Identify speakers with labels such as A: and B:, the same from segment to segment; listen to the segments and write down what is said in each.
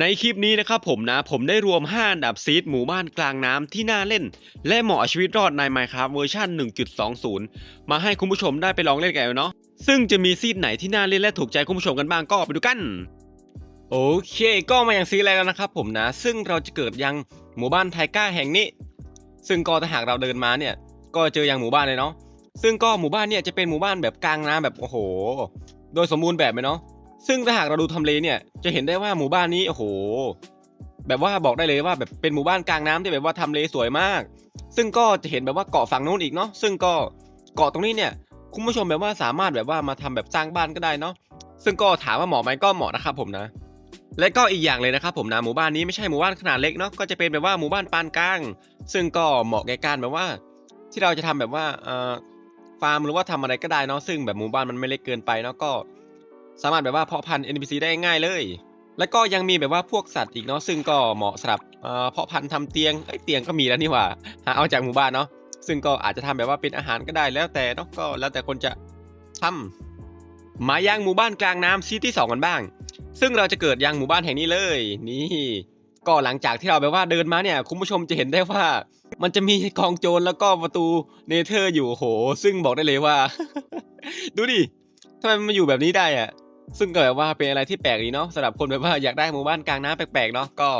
A: ในคลิปนี้นะครับผมนะผมได้รวม 5 อันดับซีดหมู่บ้านกลางน้ำที่น่าเล่น และเหมาะชีวิตรอดใน Minecraft เวอร์ชัน1.20 มาให้คุณผู้ชมได้ไปลองเล่นกันเนาะซึ่งจะมีซีดไหนที่น่าเล่นและถูกใจคุณผู้ชมกันบ้างก็ไปดูกัน โอเค ก็มาอย่างซีดแรแล้วนะครับผมนะ ซึ่งเราจะเกิดยังหมู่บ้านไทก้าแห่งนี้ ซึ่งก็ถ้าหากเราเดินมาเนี่ย ก็เจอยังหมู่บ้านเลยเนาะซึ่งก็หมู่บ้านเนี่ยจะเป็นหมู่บ้านแบบกลางน้ำแบบโอ้โห โดยสมบูรณ์แบบเลยเนาะ ซึ่งถ้าหากเราดูทำเลเนี่ยจะเห็นได้ว่าหมู่บ้านนี้โอ้โห แบบว่าบอกได้เลยว่าแบบเป็นหมู่บ้านกลางน้ำที่แบบว่าทำเลสวยมาก ซึ่งก็จะเห็นแบบว่าเกาะฝั่งนู้นอีกเนาะซึ่งก็เกาะตรงนี้เนี่ยคุณผู้ชมแบบว่าสามารถแบบว่ามาทำแบบสร้างบ้านก็ได้เนาะซึ่งก็ถามว่าเหมาะไหมก็เหมาะนะครับผมนะ และก็อีกอย่างเลยนะครับผมนะหมู่บ้านนี้ไม่ใช่หมู่บ้านขนาดเล็กเนาะก็จะเป็นแบบว่าหมู่บ้านปานกลาง ซึ่งก็เหมาะแก่การแบบว่า ที่เราจะทำแบบว่าฟาร์มหรือว่าทำอะไรก็ได้เนาะซึ่งแบบหมู่บ้านมันไม่เล็กเกินไปเนาะก็ สามารถแบบว่าเพาะพันธุ์ NPC ได้ง่ายเลย แล้วก็ยังมีแบบว่าพวกสัตว์อีกเนาะซึ่งก็เหมาะสำหรับเพาะพันธุ์ทำเตียงเอ้ยเตียงก็มีแล้วนี่หว่าหาเอาจากหมู่บ้านเนาะซึ่งก็อาจจะทำแบบว่าเป็นอาหารก็ได้แล้วแต่เนาะก็แล้วแต่คนจะทำมายังหมู่บ้านกลางน้ำซีที่สองกันบ้าง ซึ่งเราจะเกิดยังหมู่บ้านแห่งนี้เลย นี่ก็หลังจากที่เราแบบว่าเดินมาเนี่ยคุณผู้ชมจะเห็นได้ว่า มันจะมีกองโจรแล้วก็ประตูเนเธอร์อยู่โห ซึ่งบอกได้เลยว่า ดูดิทำไมมันมาอยู่แบบนี้ได้อะ ซึ่งก็แบบว่าเป็นอะไรที่แปลกดีเนาะสำหรับคนแบบว่าอยากได้หมู่บ้านกลางน้ำแปลกๆเนาะก็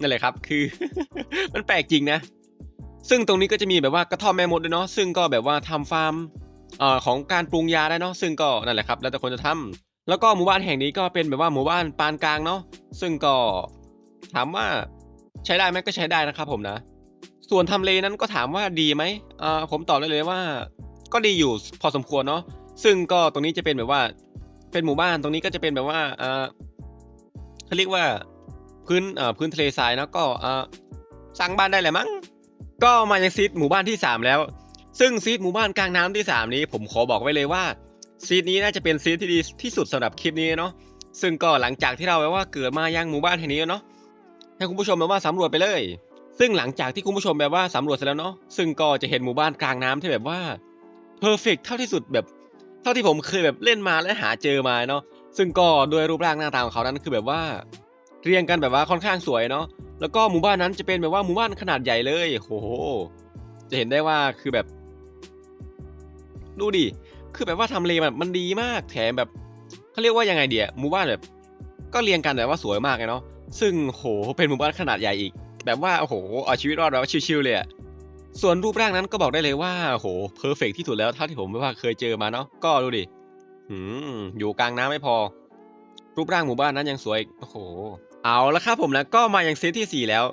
A: นั่นแหละครับคือ มันแปลกจริงนะ ซึ่งตรงนี้ก็จะมีแบบว่ากระท่อมแม่มดด้วยเนาะซึ่งก็แบบว่าทำฟาร์มเอ่อของการปรุงยาได้เนาะซึ่งก็นั่นแหละครับ แล้วแต่คนจะทำแล้วก็หมู่บ้านแห่งนี้ก็เป็นแบบว่าหมู่บ้านปานกลางเนาะซึ่งก็ถามว่าใช้ได้ไหมก็ใช้ได้นะครับผมนะ ส่วนทำเลนั้นก็ถามว่าดีไหมอ่าผมตอบได้เลยว่า ก็ดีอยู่พอสมควรเนาะซึ่งก็ตรงนี้จะเป็นแบบว่า เป็นหมู่บ้านตรงนี้ก็จะเป็นแบบว่าอ่าเขาเรียกว่าพื้นเอ่อพื้นทะเลทรายนะก็อ่าสร้างบ้านได้แหละมั้งก็มายังซีดหมู่บ้านที่ 3 แล้ว ซึ่งซีดหมู่บ้านกลางน้ำที่ 3 นี้ ผมขอบอกไว้เลยว่าซีดนี้น่าจะเป็นซีดที่ดีที่สุดสำหรับคลิปนี้เนาะซึ่งก็หลังจากที่เราแบบว่าเกิดมายังหมู่บ้านแห่งนี้เนาะให้คุณผู้ชมแบบว่าสำรวจไปเลย ซึ่งหลังจากที่คุณผู้ชมแบบว่าสำรวจเสร็จแล้วเนาะซึ่งก็จะเห็นหมู่บ้านกลางน้ำที่แบบว่าเพอร์เฟกเท่าที่สุดแบบ เท่าที่ผมเคยแบบเล่นมาและหาเจอมาเนาะซึ่งก็ด้วยรูปร่างหน้าตาของเขานั้นคือแบบว่า เรียงกันแบบว่าค่อนข้างสวยเนาะแล้วก็หมู่บ้านนั้นจะเป็นแบบว่าหมู่บ้านขนาดใหญ่เลยโอ้โหจะเห็นได้ว่าคือแบบ ดูดิคือแบบว่าทำเลแบบมันดีมากแถมแบบเขาเรียกว่ายังไงเดียหมู่บ้านแบบ ก็เรียงกันแบบว่าสวยมากเลยเนาะซึ่งโหเป็นหมู่บ้านขนาดใหญ่อีก แบบว่าโอ้โหเอาชีวิตรอดแบบว่าชิวๆเลยอะ ส่วนรูปร่างนั้นก็บอกได้เลยว่าโหเพอร์เฟกที่สุดแล้วเท่าที่ผมไม่ว่าเคยเจอมาเนาะก็ดูดิหืมอยู่กลางน้ำไม่พอ รูปร่างหมู่บ้านนั้นยังสวยโอ้โห เอาละครับผมนะก็มาอยังซีที่แล้ว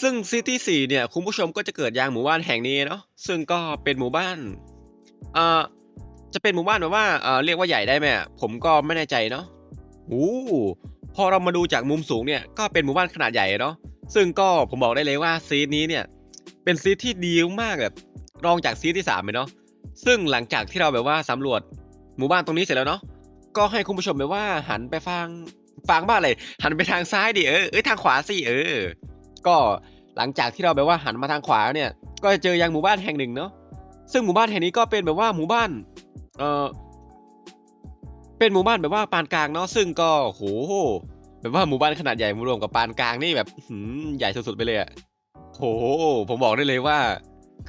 A: ซึ่งซีที่เนี่ยคุณผู้ชมก็จะเกิดยางหมู่บ้านแห่งนี้เนาะซึ่งก็เป็นหมู่บ้านเอ่อจะเป็นหมู่บ้านแบบว่าเอ่อเรียกว่าใหญ่ได้ไหมผมก็ไม่แน่ใจเนาะโอ้พอเรามาดูจากมุมสูงเนี่ยก็เป็นหมู่บ้านขนาดใหญ่เนาะซึ่งก็ผมบอกได้เลยว่าซีดนี้เนี่ย เป็นซีดที่ดีมากแบบรองจากซีดที่3เลยเนาะซึ่งหลังจากที่เราแบบว่าสำรวจหมู่บ้านตรงนี้เสร็จแล้วเนาะก็ให้คุณผู้ชมแบบว่าหันไปฟังฟังบ้านเลยหันไปทางซ้ายดิเออเอ้ยทางขวาสิเออ ก็หลังจากที่เราแบบว่าหันมาทางขวาเนี่ย ก็จะเจอยังหมู่บ้านแห่งหนึ่งเนาะซึ่งหมู่บ้านแห่งนี้ก็เป็นแบบว่าหมู่บ้านเออเป็นหมู่บ้านแบบว่าปานกลางเนาะซึ่งก็โหแบบว่าหมู่บ้านขนาดใหญ่มารวมกับปานกลางนี่แบบหืมใหญ่สุดๆไปเลยอะ โห ผมบอกได้เลยว่า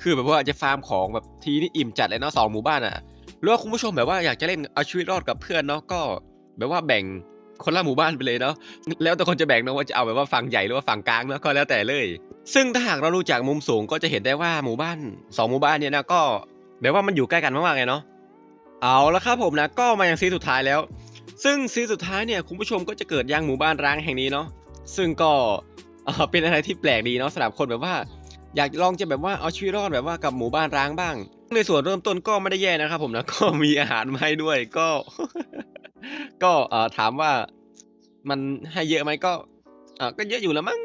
A: คือแบบว่าจะฟาร์มของแบบทีนี่อิ่มจัดเลยเนาะสองหมู่บ้านอะหรือว่าคุณผู้ชมแบบว่าอยากจะเล่นเอาชีวิตรอดกับเพื่อนเนาะก็แบบว่าแบ่งคนละหมู่บ้านไปเลยเนาะแล้วแต่คนจะแบ่งเนาะว่าจะเอาแบบว่าฝั่งใหญ่หรือว่าฝั่งกลางเนาะก็แล้วแต่เลย ซึ่งถ้าหากเราดูจากมุมสูงก็จะเห็นได้ว่าหมู่บ้านสองหมู่บ้านเนี่ยนะก็แบบว่ามันอยู่ใกล้กันมากๆเลยเนาะเอาละครับผมนะก็มาอย่างซีนสุดท้ายแล้ว ซึ่งซีนสุดท้ายเนี่ยคุณผู้ชมก็จะเกิดยังหมู่บ้านร้างแห่งนี้เนาะซึ่งก็ อ่อเป็นอะไรที่แปลกดีเนาะสำหรับคนแบบว่า อยากลองจะแบบว่าเอาชีวิตรอดแบบว่ากับหมู่บ้านร้างบ้าง ในส่วนเริ่มต้นก็ไม่ได้แย่นะครับ ผมนะก็มีอาหารมาให้ด้วยก็ ก็เอ่อถามว่ามันให้เยอะไหมก็เอ่อก็เยอะอยู่แล้วมั้ง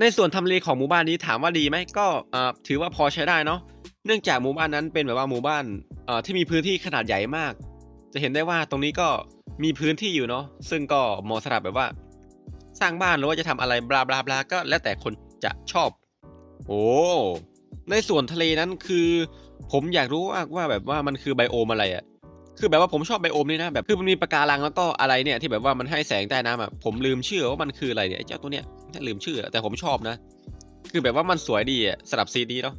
A: ในส่วนทำเลของหมู่บ้านนี้ถามว่าดีไหมก็เอ่อถือว่าพอใช้ได้เนาะเนื่องจากหมู่บ้านนั้นเป็นแบบว่าหมู่บ้านเอ่อที่มีพื้นที่ขนาดใหญ่มาก จะเห็นได้ว่าตรงนี้ก็มีพื้นที่อยู่เนาะซึ่งก็เหมาะสำหรับแบบว่า สร้างบ้านหรือว่าจะทำอะไรบลาบลาบลาก็แล้วแต่คนจะชอบ โอ้ในส่วนทะเลนั้นคือ ผมอยากรู้ว่าว่าแบบว่ามันคือไบโอมอะไรอะคือแบบว่าผมชอบไบโอมนี่นะแบบคือมันมีปะการังแล้วก็อะไรเนี่ยที่แบบว่ามันให้แสงใต้น้ำอะผมลืมชื่อว่ามันคืออะไรเนี่ยเจ้าตัวเนี้ยลืมชื่อแต่ผมชอบนะ คือแบบว่ามันสวยดีอะสำหรับซีดีเนาะ